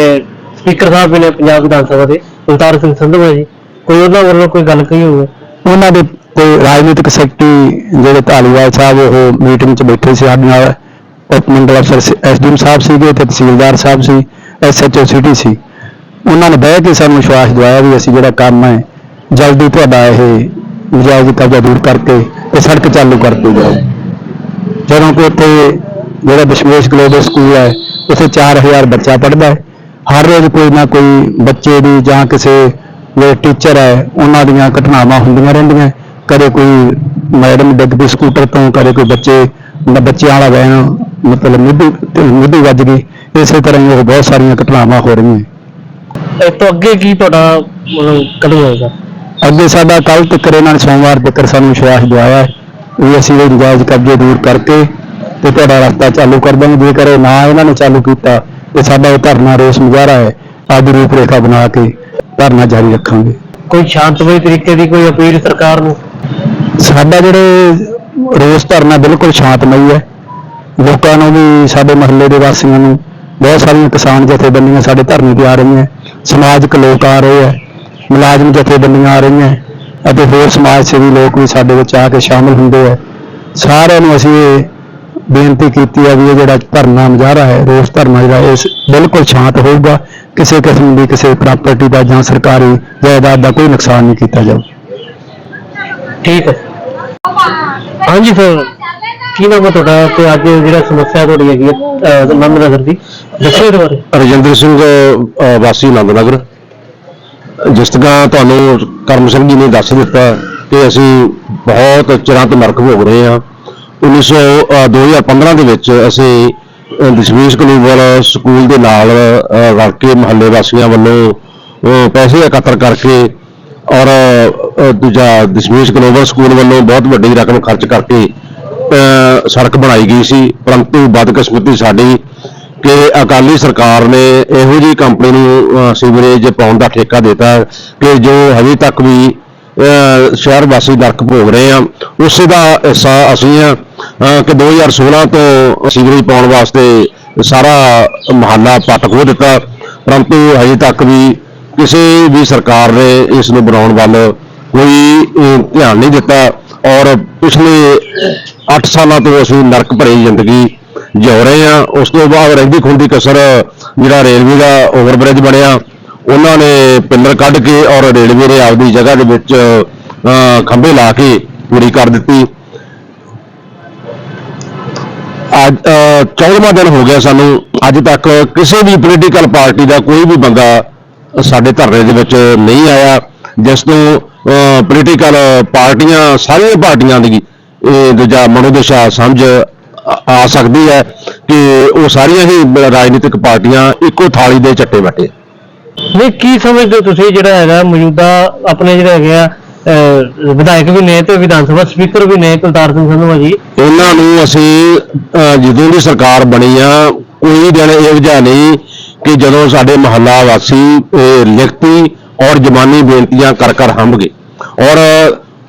ਸਪੀਕਰ ਸਾਹਿਬ ਵੀ ਨੇ ਪੰਜਾਬ ਵਿਧਾਨ ਸਭਾ ਦੇ ਅਵਤਾਰ ਸਿੰਘ ਸੰਧੂ ਹੈ ਜੀ। ਕੋਈ ਉਹਨਾਂ ਵੱਲੋਂ ਕੋਈ ਗੱਲ ਕਹੀ ਹੋਵੇ?
ਉਹਨਾਂ ਦੇ ਕੋਈ ਰਾਜਨੀਤਿਕ ਸੈਕਟਰੀ ਜਿਹੜੇ ਧਾਲੀਵਾਲ ਸਾਹਿਬ, ਉਹ ਮੀਟਿੰਗ 'ਚ ਬੈਠੇ ਸੀ ਸਾਡੇ ਨਾਲ। ਉਪ ਮੰਡਲ ਅਫਸਰ ਐਸਡੀਐਮ ਸਾਹਿਬ ਸੀਗੇ ਤੇ ਤਹਿਸੀਲਦਾਰ ਸਾਹਿਬ ਸੀ, ਐਸਐਚਓ ਸਿਟੀ ਸੀ। ਉਹਨਾਂ ਨੇ ਬਹਿ ਕੇ ਸਾਨੂੰ ਵਿਸ਼ਵਾਸ ਦਿਵਾਇਆ ਵੀ ਅਸੀਂ ਜਿਹੜਾ ਕੰਮ ਹੈ, ਜਲਦੀ ਤੁਹਾਡਾ ਇਹ ਨਜਾਇਜ਼ ਕਬਜ਼ਾ ਦੂਰ ਕਰਕੇ ਤੇ ਸੜਕ ਚਾਲੂ ਕਰਤੀ ਦਿੱਤੀ ਜਾਓ ਜਦੋਂ ਕਿ ਉੱਥੇ ਜਿਹੜਾ ਦਸ਼ਮੇਸ਼ ਗਲੋਬਲ ਸਕੂਲ ਹੈ ਉੱਥੇ 4000 ਬੱਚਾ ਪੜ੍ਹਦਾ ਹੈ। ਹਰ ਰੋਜ਼ ਕੋਈ ਨਾ ਕੋਈ ਬੱਚੇ ਦੀ ਜਾਂ ਕਿਸੇ ਜਿਹੜੇ ਟੀਚਰ ਹੈ ਉਹਨਾਂ ਦੀਆਂ ਘਟਨਾਵਾਂ ਹੁੰਦੀਆਂ ਰਹਿੰਦੀਆਂ ਕਦੇ ਕੋਈ ਮੈਡਮ ਡਿੱਗ ਪਈ ਸਕੂਟਰ ਤੋਂ ਕਦੇ ਕੋਈ ਬੱਚੇ ਬੱਚਿਆਂ ਵਾਲਾ ਵੈਨ ਮਤਲਬ ਮੁੱਢੀ ਤੇ ਮੁੱਢੀ ਵੱਜ ਗਈ। ਇਸੇ ਤਰ੍ਹਾਂ ਹੀ ਉਹ ਬਹੁਤ ਸਾਰੀਆਂ ਘਟਨਾਵਾਂ ਹੋ ਰਹੀਆਂ
ਇਸ ਤੋਂ ਅੱਗੇ ਕੀ ਤੁਹਾਡਾ ਮਤਲਬ ਕਦਮ ਹੋਏਗਾ?
ਅੱਗੇ ਸਾਡਾ ਕੱਲ ਤੱਕ ਇਹਨਾਂ ਨੇ ਸੋਮਵਾਰ ਤੱਕ ਸਾਨੂੰ ਵਿਸ਼ਵਾਸ ਦਿਵਾਇਆ ਹੈ। ਵੀ ਅਸੀਂ ਇਹ ਨਜਾਇਜ਼ ਕਬਜ਼ੇ ਦੂਰ ਕਰਕੇ ਤੇ ਤੁਹਾਡਾ ਰਸਤਾ ਚਾਲੂ ਕਰ ਦਾਂਗੇ ਜੇਕਰ ਇਹ ਨਾ ਇਹਨਾਂ ਨੇ ਚਾਲੂ ਕੀਤਾ ਤੇ ਸਾਡਾ ਇਹ ਧਰਨਾ ਰੋਸ ਮੁਜ਼ਾਹਰਾ ਹੈ। ਆਦਿ ਰੂਪ ਰੇਖਾ ਬਣਾ ਕੇ ਧਰਨਾ ਜਾਰੀ ਰੱਖਾਂਗੇ।
ਕੋਈ ਸ਼ਾਂਤਮਈ ਤਰੀਕੇ ਦੀ ਕੋਈ ਅਪੀਲ ਸਰਕਾਰ ਨੂੰ?
ਸਾਡਾ ਜਿਹੜੇ ਰੋਸ ਧਰਨਾ ਬਿਲਕੁਲ ਸ਼ਾਂਤਮਈ ਹੈ। ਲੋਕਾਂ ਨੂੰ ਵੀ ਸਾਡੇ ਮਹੱਲੇ ਦੇ ਵਾਸੀਆਂ ਨੂੰ ਬਹੁਤ ਸਾਰੀਆਂ ਕਿਸਾਨ ਜਥੇਬੰਦੀਆਂ ਸਾਡੇ ਧਰਨੇ ਤੇ ਆ ਰਹੀਆਂ। ਸਮਾਜਿਕ ਲੋਕ ਆ ਰਹੇ ਹੈ। ਮੁਲਾਜ਼ਮ ਜਥੇਬੰਦੀਆਂ ਆ ਰਹੀਆਂ। ਅਤੇ ਹੋਰ ਸਮਾਜ ਸੇਵੀ ਲੋਕ ਵੀ ਸਾਡੇ ਵਿੱਚ ਆ ਕੇ ਸ਼ਾਮਲ ਹੁੰਦੇ ਹੈ। ਸਾਰਿਆਂ ਨੂੰ ਅਸੀਂ ਇਹ ਬੇਨਤੀ ਕੀਤੀ ਹੈ ਵੀ ਇਹ ਜਿਹੜਾ ਧਰਨਾ ਮੁਜ਼ਾਹਰਾ ਹੈ ਰੋਸ ਧਰਨਾ ਜਿਹੜਾ ਇਸ ਬਿਲਕੁਲ ਸ਼ਾਂਤ ਹੋਊਗਾ ਕਿਸੇ ਕਿਸਮ ਦੀ ਕਿਸੇ ਪ੍ਰਾਪਰਟੀ ਦਾ ਜਾਂ ਸਰਕਾਰੀ ਜਾਇਦਾਦ ਦਾ ਕੋਈ ਨੁਕਸਾਨ ਨਹੀਂ ਕੀਤਾ ਜਾਊ।
ਠੀਕ ਹੈ। ਹਾਂਜੀ ਸਰ ਕੀ ਨਾਮ ਹੈ ਤੁਹਾਡਾ ਤੇ ਅੱਜ ਜਿਹੜਾ ਸਮੱਸਿਆ ਤੁਹਾਡੀ ਹੈਗੀ ਹੈ ਆਨੰਦ ਨਗਰ ਦੀ ਦੱਸੋ ਇਹਦੇ ਬਾਰੇ।
ਰਜਿੰਦਰ ਸਿੰਘ ਅ, ਵਾਸੀ ਆਨੰਦ ਨਗਰ ਜਿਸ ਤਰ੍ਹਾਂ ਤੁਹਾਨੂੰ ਕਰਮ ਸਿੰਘ ਜੀ ਨੇ ਦੱਸ ਦਿੱਤਾ ਕਿ ਅਸੀਂ ਬਹੁਤ ਚਿਰਾਂ ਤੋਂ ਨਰਕ ਭੋਗ ਰਹੇ ਹਾਂ। 1900 ਅ, 2015 ਦੇ ਵਿੱਚ ਅਸੀਂ ਅ, ਦਸ਼ਮੇਸ਼ ਗਲੋਬਲ ਸਕੂਲ ਦੇ ਨਾਲ ਰਲ ਕੇ ਮਹੱਲੇ ਵਾਸੀਆਂ ਵੱਲੋਂ ਪੈਸੇ ਇਕੱਤਰ ਕਰਕੇ ਔਰ ਦੂਜਾ ਦਸ਼ਮੇਸ਼ ਗਲੋਬਲ ਸਕੂਲ ਵੱਲੋਂ ਬਹੁਤ ਵੱਡੀ ਰਕਮ ਖਰਚ ਕਰਕੇ ਸੜਕ ਬਣਾਈ ਗਈ ਸੀ। ਪਰੰਤੂ ਬਦਕਿਸਮਤੀ ਸਾਡੀ ਕਿ ਅਕਾਲੀ ਸਰਕਾਰ ਨੇ ਇਹੋ ਜਿਹੀ ਕੰਪਨੀ ਨੂੰ ਸੀਵਰੇਜ ਪਾਉਣ ਦਾ ਠੇਕਾ ਦਿੱਤਾ ਕਿ ਜੋ ਹਜੇ ਤੱਕ ਵੀ ਸ਼ਹਿਰ ਵਾਸੀ ਨਰਕ ਭੋਗ ਰਹੇ ਆ ਉਸੇ ਦਾ ਹਿੱਸਾ ਅਸੀਂ ਆ ਅਹ, ਕਿ 2016 ਤੋਂ ਸੀਵਰੇਜ ਪਾਉਣ ਵਾਸਤੇ ਸਾਰਾ ਮਹੱਲਾ ਪੱਟ ਖੋਹ ਦਿੱਤਾ। ਪਰੰਤੂ ਹਜੇ ਤੱਕ ਵੀ ਕਿਸੇ ਵੀ ਸਰਕਾਰ ਨੇ ਇਸ ਨੂੰ ਬਣਾਉਣ ਵੱਲ ਕੋਈ ਧਿਆਨ ਨਹੀਂ ਦਿੱਤਾ। ਔਰ ਪਿਛਲੇ 8 ਸਾਲਾਂ ਤੋਂ ਅਸੀਂ ਨਰਕ ਭਰੀ ਜ਼ਿੰਦਗੀ ਜਿਉ ਰਹੇ ਆ ਉਸ ਤੋਂ ਬਾਅਦ ਰਹਿੰਦੀ ਖੁੰਦੀ ਕਸਰ ਜਿਹੜਾ ਰੇਲਵੇ ਦਾ ਓਵਰਬ੍ਰਿਜ ਬਣਿਆ ਉਹਨਾਂ ਨੇ ਪਿੱਲਰ ਕੱਢ ਕੇ ਔਰ ਰੇਲਵੇ ਨੇ ਆਪਦੀ ਜਗ੍ਹਾ ਦੇ ਵਿੱਚ ਖੰਭੇ ਲਾ ਕੇ ਪੂਰੀ ਕਰ ਦਿੱਤੀ। ਅੱਜ 14ਵਾਂ ਦਿਨ ਹੋ ਗਿਆ ਸਾਨੂੰ। ਅੱਜ ਤੱਕ ਕਿਸੇ ਵੀ ਪੋਲੀਟੀਕਲ ਪਾਰਟੀ ਦਾ ਕੋਈ ਵੀ ਬੰਦਾ ਸਾਡੇ ਧਰਨੇ ਦੇ ਵਿੱਚ ਨਹੀਂ ਆਇਆ, ਜਿਸ ਤੋਂ ਪੋਲੀਟੀਕਲ ਪਾਰਟੀਆਂ, ਸਾਰੀਆਂ ਪਾਰਟੀਆਂ ਦੀ, ਇਹ ਦੂਜਾ ਮਨੋਦਸ਼ਾ ਸਮਝ ਆ- ਆ ਸਕਦੀ ਹੈ ਕਿ ਉਹ ਸਾਰੀਆਂ ਹੀ ਰਾਜਨੀਤਿਕ ਪਾਰਟੀਆਂ ਇੱਕੋ ਥਾਲੀ ਦੇ ਚੱਟੇ ਬੱਟੇ
ਨਹੀਂ ਕੀ ਸਮਝਦੇ ਹੋ ਤੁਸੀਂ ਜਿਹੜਾ ਹੈਗਾ ਮੌਜੂਦਾ ਆਪਣੇ ਜਿਹੜਾ ਹੈਗੇ ਆ ਅਹ, ਵਿਧਾਇਕ ਵੀ ਨੇ ਤੇ ਵਿਧਾਨ ਸਭਾ ਸਪੀਕਰ ਵੀ ਨੇ ਕੁਲਤਾਰ ਸਿੰਘ ਸੰਧਵਾ ਜੀ?
ਇਹਨਾਂ ਨੂੰ ਅਸੀਂ ਅਹ, ਜਦੋਂ ਦੀ ਸਰਕਾਰ ਬਣੀ ਆ ਕੋਈ ਦਿਨ ਇਹੋ ਜਿਹਾ ਨਹੀਂ ਕਿ ਜਦੋਂ ਸਾਡੇ ਮਹੱਲਾ ਵਾਸੀ ਇਹ ਲਿਖਤੀ ਔਰ ਜ਼ਬਾਨੀ ਬੇਨਤੀਆਂ ਕਰ ਕਰ ਹੰਭ ਗਏ ਔਰ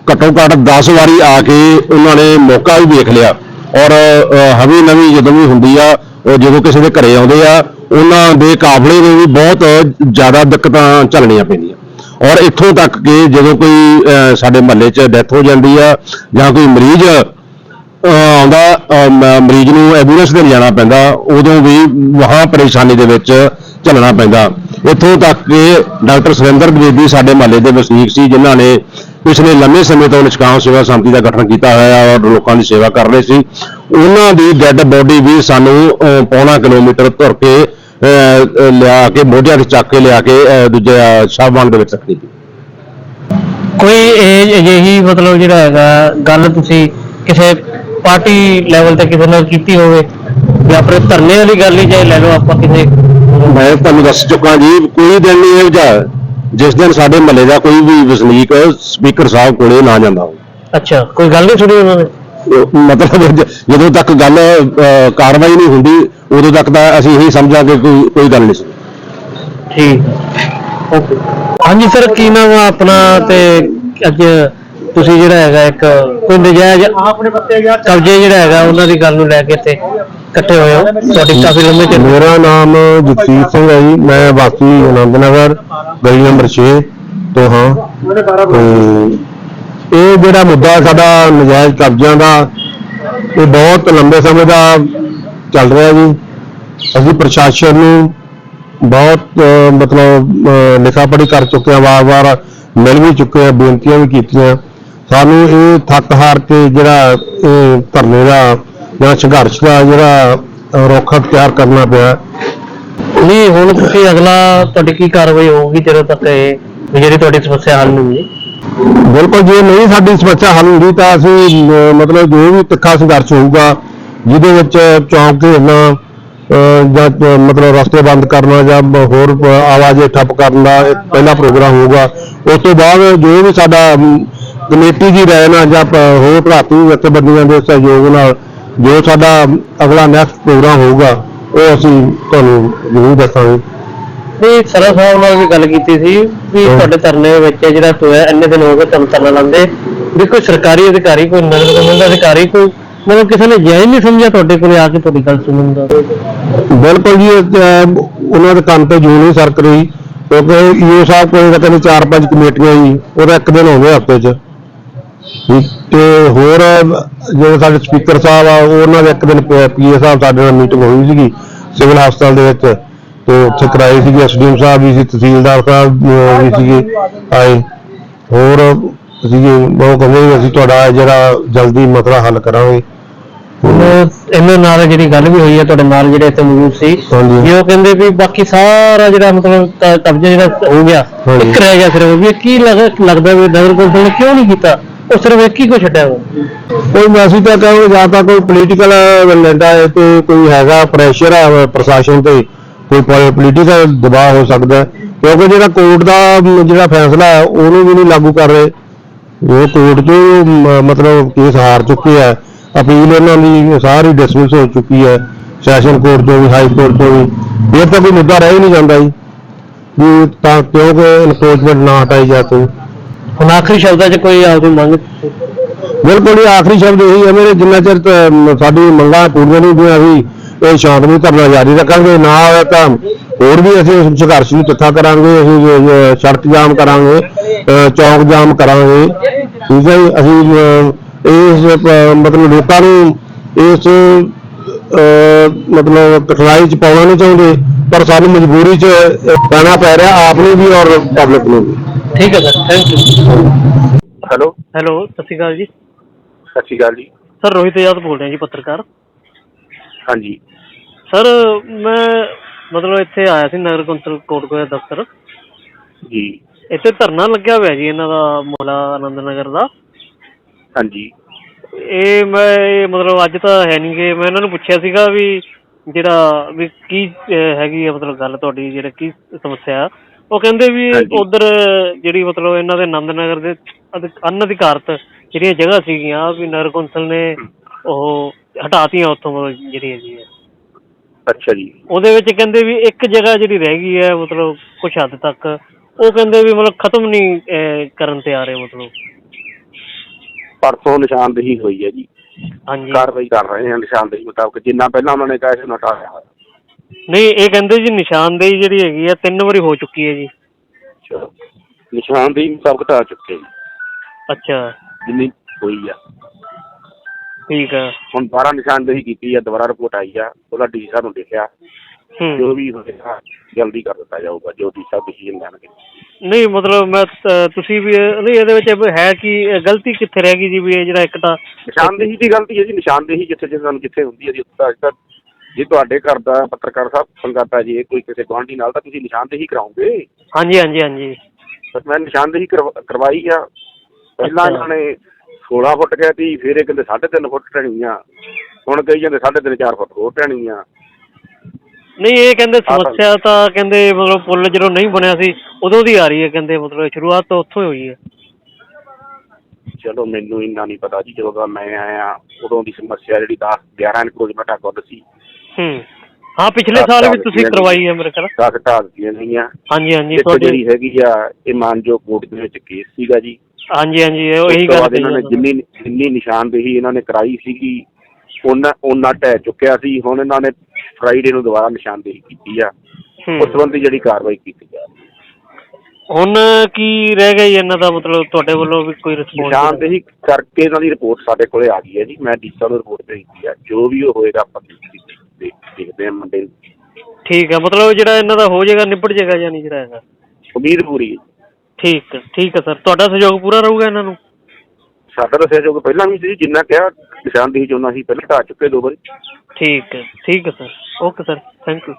ਘੱਟੋ ਘੱਟ 10 ਵਾਰੀ ਆ ਕੇ ਉਹਨਾਂ ਨੇ ਮੌਕਾ ਵੀ ਵੇਖ ਲਿਆ। ਔਰ ਹਵੀ ਨਵੀਂ ਜਦੋਂ ਵੀ ਹੁੰਦੀ ਆ ਉਹ ਜਦੋਂ ਕਿਸੇ ਦੇ ਘਰੇ ਆਉਂਦੇ ਆ ਉਹਨਾਂ ਦੇ ਕਾਫਲੇ ਨੂੰ ਵੀ ਬਹੁਤ ਜ਼ਿਆਦਾ ਦਿੱਕਤਾਂ ਝੱਲਣੀਆਂ ਪੈਂਦੀਆਂ। ਔਰ ਇੱਥੋਂ ਤੱਕ ਕਿ ਜਦੋਂ ਕੋਈ ਸਾਡੇ ਮਹੱਲੇ 'ਚ ਡੈਥ ਹੋ ਜਾਂਦੀ ਆ ਜਾਂ ਕੋਈ ਮਰੀਜ਼ ਅਹ, ਆਉਂਦਾ ਮਰੀਜ਼ ਨੂੰ ਐਂਬੂਲੈਂਸ ਤੇ ਲਿਜਾਣਾ ਪੈਂਦਾ ਉਦੋਂ ਵੀ ਵਹਾਂ ਪਰੇਸ਼ਾਨੀ ਦੇ ਵਿੱਚ ਝੱਲਣਾ ਪੈਂਦਾ। ਇੱਥੋਂ ਤੱਕ ਕਿ ਡਾਕਟਰ ਸੁਰਿੰਦਰ ਦਵੇਦੀ ਸਾਡੇ ਮਹੱਲੇ ਦੇ ਵਸਨੀਕ ਸੀ ਜਿਨ੍ਹਾਂ ਨੇ ਪਿਛਲੇ ਲੰਮੇ ਸਮੇਂ ਤੋਂ ਨਿਸ਼ਕਾਮ ਸੇਵਾ ਸੰਮਤੀ ਦਾ ਗਠਨ ਕੀਤਾ ਹੋਇਆ ਔਰ ਲੋਕਾਂ ਦੀ ਸੇਵਾ ਕਰ ਰਹੇ ਸੀ ਉਹਨਾਂ ਦੀ ਡੈੱਡ ਬੋਡੀ ਵੀ ਸਾਨੂੰ ਪੌਣਾ ਕਿਲੋਮੀਟਰ ਤੁਰ ਕੇ ਲਿਆ ਕੇ ਮੋਢਿਆਂ ਤੇ ਚੱਕ ਕੇ ਲਿਆ ਕੇ ਦੂਜੇ ਸ਼ਾਹਬਾਨ ਦੇ ਵਿੱਚ ਪਈ
ਕੋਈ ਇਹ ਅਜਿਹੀ ਮਤਲਬ ਜਿਹੜਾ ਹੈਗਾ ਗੱਲ ਤੁਸੀਂ ਕਿਸੇ ਪਾਰਟੀ ਲੈਵਲ ਤੇ ਕਿਸੇ ਨਾਲ ਕੀਤੀ ਹੋਵੇ ਜਾਂ ਆਪਣੇ ਧਰਨੇ ਵਾਲੀ ਗੱਲ ਹੀ ਚਾਹੇ ਲੈ ਲਓ ਆਪਾਂ ਕਿਸੇ
ਮੈਂ ਤੁਹਾਨੂੰ ਦੱਸ ਚੁੱਕਾ ਜੀ ਕੋਈ ਦਿਨ ਨਹੀਂ ਇਹੋ ਜਿਹਾ। ਜਿਸ ਦਿਨ ਸਾਡੇ ਮਹੱਲੇ ਦਾ ਕੋਈ ਵੀ ਵਸਨੀਕ ਸਪੀਕਰ ਸਾਹਿਬ ਕੋਲੇ ਨਾ ਜਾਂਦਾ ਹੋਵੇ।
ਅੱਛਾ ਕੋਈ ਗੱਲ ਨਹੀਂ ਸੁਣੀ ਉਹਨਾਂ ਨੇ?
ਮਤਲਬ ਜ- ਜਦੋਂ ਤੱਕ ਗੱਲ ਅਹ, ਕਾਰਵਾਈ ਨਹੀਂ ਹੁੰਦੀ ਉਦੋਂ ਤੱਕ ਤਾਂ ਅਸੀਂ ਇਹੀ ਸਮਝਾਂਗੇ ਕੋਈ ਕੋਈ ਗੱਲ ਨਹੀਂ ਸੀ
ਠੀਕ ਓਕੇ। ਹਾਂਜੀ ਸਰ ਕੀ ਨਾਮ ਆ ਆਪਣਾ ਤੇ ਅੱਜ ਤੁਸੀਂ ਜਿਹੜਾ ਹੈਗਾ ਇੱਕ ਕੋਈ ਨਜਾਇਜ਼ ਆਪਣੇ ਬੱਤੇ ਕਬਜ਼ੇ ਜਿਹੜਾ ਹੈਗਾ ਉਹਨਾਂ ਦੀ ਗੱਲ ਨੂੰ ਲੈ ਕੇ ਇੱਥੇ ਇਕੱਠੇ ਹੋਏ ਹੋ? ਤੁਹਾਡੀ ਕਾਫੀ ਲੰਮੇ ਚਿਰ
ਮੇਰਾ ਨਾਮ ਜਗਸੀਰ ਸਿੰਘ ਹੈ ਜੀ। ਮੈਂ ਵਾਸੀ ਆਨੰਦ ਨਗਰ ਗਲੀ ਨੰਬਰ 6 ਤੋਂ ਹਾਂ। ਤੇ ਇਹ ਜਿਹੜਾ ਮੁੱਦਾ ਸਾਡਾ ਨਜਾਇਜ਼ ਕਬਜ਼ਿਆਂ ਦਾ, ਇਹ ਬਹੁਤ ਲੰਬੇ ਸਮੇਂ ਦਾ ਚੱਲ ਰਿਹਾ ਜੀ। ਅਸੀਂ ਪ੍ਰਸ਼ਾਸਨ ਨੂੰ ਬਹੁਤ, ਮਤਲਬ ਲਿਖਾ ਪੜ੍ਹੀ ਕਰ ਚੁੱਕੇ ਹਾਂ, ਵਾਰ-ਵਾਰ ਮਿਲ ਵੀ ਚੁੱਕੇ ਹਾਂ, ਬੇਨਤੀਆਂ ਵੀ ਕੀਤੀਆਂ। ਸਾਨੂੰ ਇਹ ਥੱਕ ਹਾਰ ਕੇ ਜਿਹੜਾ ਇਹ ਧਰਨੇ ਦਾ ਜਾਂ ਸੰਘਰਸ਼ ਦਾ ਜਿਹੜਾ ਅਹ, ਤਿਆਰ ਕਰਨਾ ਪਿਆ।
ਨਹੀਂ ਹੁਣ ਤੁਸੀਂ ਅਗਲਾ ਤੁਹਾਡੀ ਕੀ ਕਾਰਵਾਈ ਹੋਊਗੀ ਜਦੋਂ ਤੱਕ ਇਹ ਵੀ ਜਿਹੜੀ ਤੁਹਾਡੀ ਸਮੱਸਿਆ ਹੱਲ ਨਹੀਂ ਹੋਈ?
ਬਿਲਕੁਲ ਜੇ ਨਹੀਂ ਸਾਡੀ ਸਮੱਸਿਆ ਹੱਲ ਹੁੰਦੀ ਤਾਂ ਅਸੀਂ ਮਤਲਬ ਜੋ ਵੀ ਤਿੱਖਾ ਸੰਘਰਸ਼ ਹੋਊਗਾ ਜਿਹਦੇ ਵਿੱਚ ਚੌਂਕ ਘੇਰਨਾ ਜਾਂ ਮਤਲਬ ਰਸਤੇ ਬੰਦ ਕਰਨਾ ਜਾਂ ਹੋਰ ਆਵਾਜੇ ਠੱਪ ਕਰਨ ਦਾ ਪਹਿਲਾ ਪ੍ਰੋਗਰਾਮ ਹੋਊਗਾ। ਉਸ ਤੋਂ ਬਾਅਦ ਜੋ ਵੀ ਸਾਡਾ ਕਮੇਟੀ ਦੀ ਰਾਏ ਨਾਲ ਜਾਂ ਹੋਰ ਭਰਾਤਰੀ ਜਥੇਬੰਦੀਆਂ ਦੇ ਸਹਿਯੋਗ ਨਾਲ ਜੋ ਸਾਡਾ ਅਗਲਾ ਨੈਕਸਟ ਪ੍ਰੋਗਰਾਮ ਹੋਊਗਾ ਉਹ ਅਸੀਂ ਤੁਹਾਨੂੰ ਜ਼ਰੂਰ ਦੱਸਾਂਗੇ।
ਨਹੀਂ ਸਰਾ ਸਾਹਿਬ ਨਾਲ ਵੀ ਗੱਲ ਕੀਤੀ ਸੀ ਵੀ
ਹਾਂ।
ਤੁਹਾਡੇ ਧਰਨੇ ਵਿੱਚ ਜਿਹੜਾ ਟੋਇਆ ਇੰਨੇ ਦਿਨ ਹੋ ਗਏ ਤੁਹਾਨੂੰ ਧਰਨਾ ਲਾਉਂਦੇ। ਵੀ ਕੋਈ ਸਰਕਾਰੀ ਅਧਿਕਾਰੀ ਕੋਈ ਨਗਰ ਨਿਗਮ ਦਾ ਅਧਿਕਾਰੀ ਕੋਈ ਮਤਲਬ ਕਿਸੇ ਨੇ ਜਾਇਜ਼ ਨਹੀਂ ਸਮਝਿਆ ਤੁਹਾਡੇ ਕੋਲੇ ਆ ਕੇ ਤੁਹਾਡੀ ਗੱਲ ਸੁਣਨ ਦਾ।
ਬਿਲਕੁਲ ਜੀ ਉਹਨਾਂ ਦੇ ਕੰਮ ਤੇ ਜੂ ਨਹੀਂ ਸਰਕ ਰਹੀ ਕਿਉਂਕਿ ਈਓ ਸਾਹਿਬ ਕੋਲ ਤਾਂ ਕਹਿੰਦੇ ਚਾਰ ਪੰਜ ਕਮੇਟੀਆਂ ਜੀ ਉਹਦਾ ਇੱਕ ਦਿਨ ਆਉਂਦੇ ਹਫ਼ਤੇ 'ਚ। ਤੇ ਹੋਰ ਜਿਹੜੇ ਸਾਡੇ ਸਪੀਕਰ ਸਾਹਿਬ ਆ ਉਹਨਾਂ ਦੇ ਇੱਕ ਦਿਨ ਪੀਏ ਸਾਹਿਬ ਸਾਡੇ ਨਾਲ ਮੀਟਿੰਗ ਹੋਈ ਸੀਗੀ ਸਿਵਲ ਹਸਪਤਾਲ ਦੇ ਵਿੱਚ ਤੇ ਉੱਥੇ ਕਰਾਈ ਸੀਗੀ ਐਸਡੀਐਮ ਸਾਹਿਬ ਵੀ ਸੀ ਤਹਿਸੀਲਦਾਰ ਸਾਹਿਬ ਵੀ ਸੀਗੇ ਆਏ ਹੋਰ ਸੀਗੇ ਉਹ ਕਹਿੰਦੇ ਅਸੀਂ ਤੁਹਾਡਾ ਜਿਹੜਾ ਜਲਦੀ ਮਸਲਾ ਹੱਲ ਕਰਾਂਗੇ
ਇਹਨਾਂ ਨਾਲ ਜਿਹੜੀ ਗੱਲ ਵੀ ਹੋਈ ਹੈ ਤੁਹਾਡੇ ਨਾਲ ਜਿਹੜੇ ਇੱਥੇ ਮੌਜੂਦ ਸੀ। ਵੀ ਉਹ ਕਹਿੰਦੇ ਵੀ ਬਾਕੀ ਸਾਰਾ ਜਿਹੜਾ ਮਤਲਬ ਕਬਜ਼ਾ ਜਿਹੜਾ ਹੋ ਗਿਆ। ਇੱਕ ਰਹਿ ਗਿਆ ਸਿਰਫ ਵੀ ਕੀ ਲੱਗ- ਲੱਗਦਾ ਵੀ ਨਗਰ ਕੌਂਸਲ ਨੇ ਕਿਉਂ ਨਹੀਂ ਕੀਤਾ ਉਹ ਸਿਰਫ ਇੱਕ ਹੀ ਕੋ ਛੱਡਿਆ ਵਾ
ਕੋਈ ਮੈਸੇਜ ਤਾਂ ਕਹੋ ਜਾਂ ਤਾਂ ਕੋਈ ਪੋਲੀਟੀਕਲ ਲੈਂਦਾ ਹੈ ਤੇ ਕੋਈ ਹੈਗਾ ਪ੍ਰੈਸ਼ਰ ਹੈ ਪ੍ਰਸ਼ਾਸਨ ਤੇ ਕੋਈ ਪੋਲੀਟੀਕਲ ਦਬਾਅ ਹੋ ਸਕਦਾ ਹੈ। ਕਿਉਂਕਿ ਜਿਹੜਾ ਕੋਰਟ ਦਾ ਮ, ਜਿਹੜਾ ਫੈਸਲਾ ਹੈ ਉਹਨੂੰ ਵੀ ਨਹੀਂ ਲਾਗੂ ਕਰ ਰਹੇ। ਉਹ ਕੋਰਟ ਤੋਂ ਮ, ਮਤਲਬ ਕੇਸ ਹਾਰ ਚੁੱਕੇ ਹੈ ਅਪੀਲ ਇਹਨਾਂ ਦੀ ਸਾਰੀ ਡਿਸਮਿਸ ਹੋ ਚੁੱਕੀ ਹੈ। ਸੈਸ਼ਨ ਕੋਰਟ ਤੋਂ ਵੀ ਹਾਈ ਕੋਰਟ ਤੋਂ ਵੀ। ਇਹ ਤਾਂ ਕੋਈ ਮੁੱਦਾ ਰਹਿ ਹੀ ਨਹੀਂ ਜਾਂਦਾ ਜੀ। ਵੀ ਤਾਂ ਕਿਉਂਕਿ ਇਨਕਰੋਚਮੈਂਟ ਨਾ ਹਟਾਈ ਜਾ ਜਾਵੇ
ਹੁਣ ਆਖਰੀ ਸ਼ਬਦਾਂ 'ਚ ਕੋਈ ਆਪਦੀ ਮੰਗ?
ਬਿਲਕੁਲ ਹੀ ਆਖਰੀ ਸ਼ਬਦ ਇਹੀ ਹੈ ਮੇਰੇ ਜਿੰਨਾ ਚਿਰ ਤ- ਸਾਡੀ ਮੰਗਾਂ ਪੂਰੀਆਂ ਨਹੀਂ ਹੁੰਦੀਆਂ ਅਸੀਂ ਇਹ ਸ਼ਾਂਤਮਈ ਧਰਨਾ ਜਾਰੀ ਰੱਖਾਂਗੇ ਨਾ ਹੋਇਆ ਤਾਂ ਹੋਰ ਵੀ ਅਸੀਂ ਇਸ ਸੰਘਰਸ਼ ਨੂੰ ਤਿੱਖਾ ਕਰਾਂਗੇ ਅਸੀਂ ਜ- ਜ- ਸੜਕ ਜਾਮ ਕਰਾਂਗੇ ਅ, ਚੌਕ ਜਾਮ ਕਰਾਂਗੇ ਠੀਕ ਹੈ ਜੀ ਅਸੀਂ ਅ, ਇਸ ਪ- ਮਤਲਬ ਲੋਕਾਂ ਨੂੰ ਇਸ ਅ, ਮਤਲਬ ਕਠਿਨਾਈ ਚ ਪਾਉਣਾ ਨਹੀਂ ਚਾਹੁੰਦੇ। ਪਰ ਸਾਨੂੰ ਮਜਬੂਰੀ ਚ ਪੈਣਾ ਪੈ ਰਿਹਾ ਆਪ ਨੂੰ ਵੀ ਔਰ ਪਬਲਿਕ ਨੂੰ ਵੀ।
ਠੀਕ ਹੈ sir thank you
hello
hello ਸਤਿ ਸ਼੍ਰੀ ਅਕਾਲ ਜੀ।
ਸਤਿ ਸ਼੍ਰੀ ਅਕਾਲ ਜੀ।
ਸਰ ਰੋਹਿਤ ਆਜ਼ਾਦ ਬੋਲ ਰਿਹਾ ਜੀ ਪੱਤਰਕਾਰ।
ਹਾਂਜੀ।
ਸਰ ਮੈਂ ਮਤਲਬ ਇੱਥੇ ਆਇਆ ਸੀ ਨਗਰ ਕੌਂਸਲ ਕੋਟਕੋਇਆ ਦਫ਼ਤਰ।
ਜੀ।
ਇੱਥੇ ਧਰਨਾ ਲੱਗਿਆ ਹੋਇਆ ਜੀ ਇਹਨਾਂ ਦਾ ਮੋਲਾ ਆਨੰਦ ਨਗਰ ਦਾ।
ਹਾਂਜੀ।
ਇਹ ਮੈਂ ਇਹ ਮਤਲਬ ਅੱਜ ਤਾਂ ਹੈ ਨਹੀਂ ਗੇ। ਮੈਂ ਇਹਨਾਂ ਨੂੰ ਪੁੱਛਿਆ ਸੀਗਾ ਵੀ ਜਿਹੜਾ ਵੀ ਕੀ ਅਹ, ਹੈਗੀ ਆ ਮਤਲਬ ਗੱਲ ਤੁਹਾਡੀ ਜਿਹੜਾ ਕੀ ਸਮੱਸਿਆ ਉਹ ਕਹਿੰਦੇ ਵੀ
ਹਾਂਜੀ।
ਉਧਰ ਜਿਹੜੀ ਮਤਲਬ ਇਹਨਾਂ ਦੇ ਆਨੰਦ ਨਗਰ ਦੇ ਅਧਿ- ਅਨਅਧਿਕਾਰਤ ਜਿਹੜੀਆਂ ਜਗ੍ਹਾ ਸੀਗੀਆਂ ਵੀ ਨਗਰ ਕੌਂਸਲ ਨੇ ਉਹ ਹਟਾਤੀਆਂ ਉੱਥੋਂ ਮਤਲਬ ਜਿਹੜੀ ਹੈਗੀ ਹੈ
ਅੱਛਾ ਜੀ।
ਉਹਦੇ ਵਿੱਚ ਕਹਿੰਦੇ ਵੀ ਇੱਕ ਜਗ੍ਹਾ ਜਿਹੜੀ ਰਹਿ ਗਈ ਹੈ ਮਤਲਬ ਕੁਝ ਹੱਦ ਤੱਕ ਉਹ ਕਹਿੰਦੇ ਵੀ ਮਤਲਬ ਖਤਮ ਨਹੀਂ ਅਹ, ਕਰਨ ਤੇ ਆ ਰਹੇ ਮਤਲਬ।
ਪਰਸੋਂ ਨਿਸ਼ਾਨਦੇਹੀ ਹੋਈ ਹੈ ਜੀ।
ਹਾਂਜੀ।
ਕਾਰਵਾਈ ਕਰ ਰਹੇ ਹਾਂ ਨਿਸ਼ਾਨਦੇਹੀ ਮੁਤਾਬਕ ਜਿੰਨਾ ਪਹਿਲਾਂ ਉਹਨਾਂ ਨੇ ਕਿਹਾ ਸੀ ਉਹਨਾਂ ਹਟਾਇਆ ਹੋਇਆ।
ਨਹੀਂ ਇਹ ਕਹਿੰਦੇ ਜੀ ਨਿਸ਼ਾਨਦੇਹੀ ਜਿਹੜੀ ਹੈਗੀ ਆ ਤਿੰਨ ਵਾਰੀ ਹੋ ਚੁੱਕੀ ਹੈ ਜੀ।
ਚਲੋ ਨਿਸ਼ਾਨਦੇਹੀ ਮੁਤਾਬਕ ਤਾਂ ਆ ਚੁੱਕੇ ਜੀ।
ਅੱਛਾ।
ਜਿੰਨੀ ਹੋਈ ਆ।
ਠੀਕ ਆ।
ਹੁਣ ਦੁਬਾਰਾ ਨਿਸ਼ਾਨਦੇਹੀ ਕੀਤੀ ਆ ਦੁਬਾਰਾ ਰਿਪੋਰਟ ਆਈ ਆ ਉਹਦਾ ਡੀ ਸਾਹਿਬ ਨੂੰ ਦੇਖਿਆ।
ਹੂੰ
ਜੋ ਵੀ ਹੋਏਗਾ ਜਲਦੀ ਕਰ ਦਿੱਤਾ ਜਾਊਗਾ ਜੋ ਡੀ ਸਾਹਿਬ ਡਿਸੀਜਨ ਲੈਣਗੇ।
ਨਹੀਂ ਮਤਲਬ ਮੈਂ ਤ- ਤੁਸੀਂ ਵੀ ਨਹੀਂ ਇਹਦੇ ਵਿੱਚ ਹੈ ਕਿ ਇਹ ਗਲਤੀ ਕਿੱਥੇ ਰਹਿ ਗਈ ਜੀ ਵੀ ਇਹ ਜਿਹੜਾ ਇੱਕ ਤਾਂ
ਨਿਸ਼ਾਨਦੇਹੀ ਦੀ ਗਲਤੀ ਹੈ ਜੀ ਨਿਸ਼ਾਨਦੇਹੀ ਜਿੱਥੇ ਜਿੱਥੇ ਸਾਨੂੰ ਜਿੱਥੇ ਹੁੰਦੀ ਹੈ ਜੀ ਉੱਥੇ ਅੱਜ ਤੱਕ ਜੇ ਤੁਹਾਡੇ ਘਰ ਦਾ ਪੱਤਰਕਾਰ ਸਾਹਿਬ ਸੰਗਤ ਹੈ ਜੀ ਕੋਈ ਕਿਸੇ ਗੁਆਂਢੀ ਨਾਲ ਤਾਂ ਤੁਸੀਂ ਨਿਸ਼ਾਨਦੇਹੀ ਕਰਾਓਗੇ।
ਹਾਂਜੀ ਹਾਂਜੀ ਹਾਂਜੀ।
ਬਸ ਮੈਂ ਨਿਸ਼ਾਨਦੇਹੀ ਕਰਵਾ- ਕਰਵਾਈ ਆ। ਪਹਿਲਾਂ
ਅੱਛਾ।
ਇਹਨਾਂ ਨੇ 16 ਫੁੱਟ ਕਿਹਾ ਸੀ ਫਿਰ ਇਹ ਕਹਿੰਦੇ 3.5 ਫੁੱਟ ਆ ਹੁਣ ਕਹੀ ਜਾਂਦੇ 3.5 4 ਫੁੱਟ ਹੋਰ ਟਣੀ ਆ
ਨਹੀਂ ਇਹ ਕਹਿੰਦੇ ਸਮੱਸਿਆ ਤਾਂ ਕਹਿੰਦੇ ਮਤਲਬ ਪੁੱਲ ਜਦੋਂ ਨਹੀਂ ਬਣਿਆ ਸੀ ਉਦੋਂ ਦੀ ਆ ਰਹੀ ਹੈ ਕਹਿੰਦੇ ਮਤਲਬ ਸ਼ੁਰੂਆਤ ਤਾਂ ਉੱਥੋਂ ਹੀ ਹੋਈ ਹੈ।
ਚਲੋ ਮੈਨੂੰ ਇੰਨਾ ਨਹੀਂ ਪਤਾ ਜੀ ਜਦੋਂ ਦਾ ਮੈਂ ਆਇਆ ਉਦੋਂ ਦੀ ਸਮੱਸਿਆ ਜਿਹੜੀ 10 11 ਇਨਕਰੋਚਮੈਂਟ ਆ ਗੁੱਦ ਸੀ।
ਹੂੰ। ਹਾਂ ਪਿਛਲੇ ਸਾਲ ਵੀ ਤੁਸੀਂ ਕਰਵਾਈ ਹੈ ਮੇਰੇ ਖਿਆਲ।
10 ਢਾਹ ਦਿੱਤੀਆਂ ਗਈਆਂ
ਹਾਂਜੀ ਹਾਂਜੀ ਤੁਹਾਡੀ
ਜਿਹੜੀ ਹੈਗੀ ਆ ਇਹ ਮਾਨਜੋ ਕੋਰਟ ਦੇ ਵਿੱਚ ਕੇਸ ਸੀਗਾ ਜੀ।
ਹਾਂਜੀ ਹਾਂਜੀ ਇਹ ਉਹੀ ਗੱਲ
ਬਾਅਦ ਇਹਨਾਂ ਨੇ ਜਿੰਨੀ ਜਿੰਨੀ ਨਿਸ਼ਾਨਦੇਹੀ ਇਹਨਾਂ ਨੇ ਕਰਾਈ ਸੀਗੀ ਉਹਨਾਂ ਉਹਨਾਂ ਢਹਿ ਚੁੱਕਿਆ ਸੀ। ਹੁਣ ਇਹਨਾਂ ਨੇ ਫਰਾਈਡੇ ਨੂੰ ਦੁਬਾਰਾ ਨਿਸ਼ਾਨਦੇਹੀ ਕੀਤੀ ਆ।
ਹੂੰ।
ਉਸ ਸੰਬੰਧੀ ਜਿਹੜੀ ਕਾਰਵਾਈ ਕੀਤੀ ਜਾ ਰਹੀ ਹੈ।
ਹੁਣ ਕੀ ਰਹਿ ਗਿਆ ਜੀ ਇਹਨਾਂ ਦਾ ਮਤਲਬ ਤੁਹਾਡੇ ਵੱਲੋਂ ਵੀ ਕੋਈ ਰਿਸਪੌਂਸ
ਨਿਸ਼ਾਨਦੇਹੀ ਕਰਕੇ ਇਹਨਾਂ ਦੀ ਰਿਪੋਰਟ ਸਾਡੇ ਕੋਲੇ ਆ ਗਈ ਹੈ ਜੀ। ਮੈਂ ਡੀਸਾ ਨੂੰ ਰਿਪੋਰਟ ਭੇਜੀ ਆ। ਜੋ ਵੀ ਉਹ ਹੋਏਗਾ ਆਪਾਂ ਦੇਖ- ਦੇਖ- ਦੇਖਦੇ ਹਾਂ ਮੰਡੇ ਨੂੰ।
ਠੀਕ ਹੈ ਮਤਲਬ ਜਿਹੜਾ ਇਹਨਾਂ ਦਾ ਹੋ ਜਾਏਗਾ ਨਿਪਟ ਜਾਏਗਾ ਜਾਂ ਨਹੀਂ ਜਿਹੜਾ ਹੈਗਾ?
ਉਮੀਦ ਪੂਰੀ ਹੈ
ਠੀਕ ਹੈ ਠੀਕ ਹੈ ਸਰ। ਤੁਹਾਡਾ ਸਹਿਯੋਗ ਪੂਰਾ ਰਹੂਗਾ ਇਹਨਾਂ ਨੂੰ?
ਸਾਡਾ ਤਾਂ ਸਹਿਯੋਗ ਪਹਿਲਾਂ ਵੀ ਸੀ ਜਿੰਨਾ ਕਿਹਾ ਨਿਸ਼ਾਨਦੇਹੀ ਚ ਉਹਨਾਂ ਸੀ ਪਹਿਲਾਂ ਢਾਹ ਚੁੱਕੇ ਦੋ ਵਾਰੀ।
ਠੀਕ ਹੈ ਠੀਕ ਹੈ sir. Okay sir thank you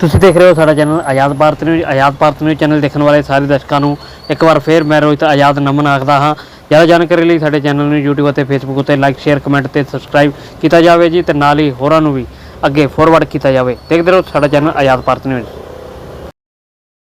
ਤੁਸੀਂ ਦੇਖ ਰਹੇ ਹੋ ਸਾਡਾ channel Azad Bharat news. Azad Bharat news channel ਦੇਖਣ ਵਾਲੇ ਸਾਰੇ ਦਰਸ਼ਕਾਂ ਨੂੰ ਇੱਕ ਵਾਰ ਫੇਰ ਮੈਂ ਰੋਹਿਤ ਆਜ਼ਾਦ ਨਮਨ ਆਖਦਾ ਹਾਂ। ਜ਼ਿਆਦਾ ਜਾਣਕਾਰੀ ਲਈ ਸਾਡੇ ਚੈਨਲ ਨੂੰ YouTube ਅਤੇ Facebook ਉੱਤੇ ਲਾਈਕ ਸ਼ੇਅਰ ਕਮੈਂਟ ਤੇ ਸਬਸਕ੍ਰਾਈਬ ਕੀਤਾ ਜਾਵੇ ਜੀ ਤੇ ਨਾਲ ਹੀ ਹੋਰਾਂ ਨੂੰ ਵੀ ਅੱਗੇ ਫੋਰਵਰਡ ਕੀਤਾ ਜਾਵੇ। ਦੇਖਦੇ ਰਹੋ ਸਾਡਾ ਚੈਨਲ ਆਜ਼ਾਦ ਭਾਰਤ ਨਿਊਜ਼।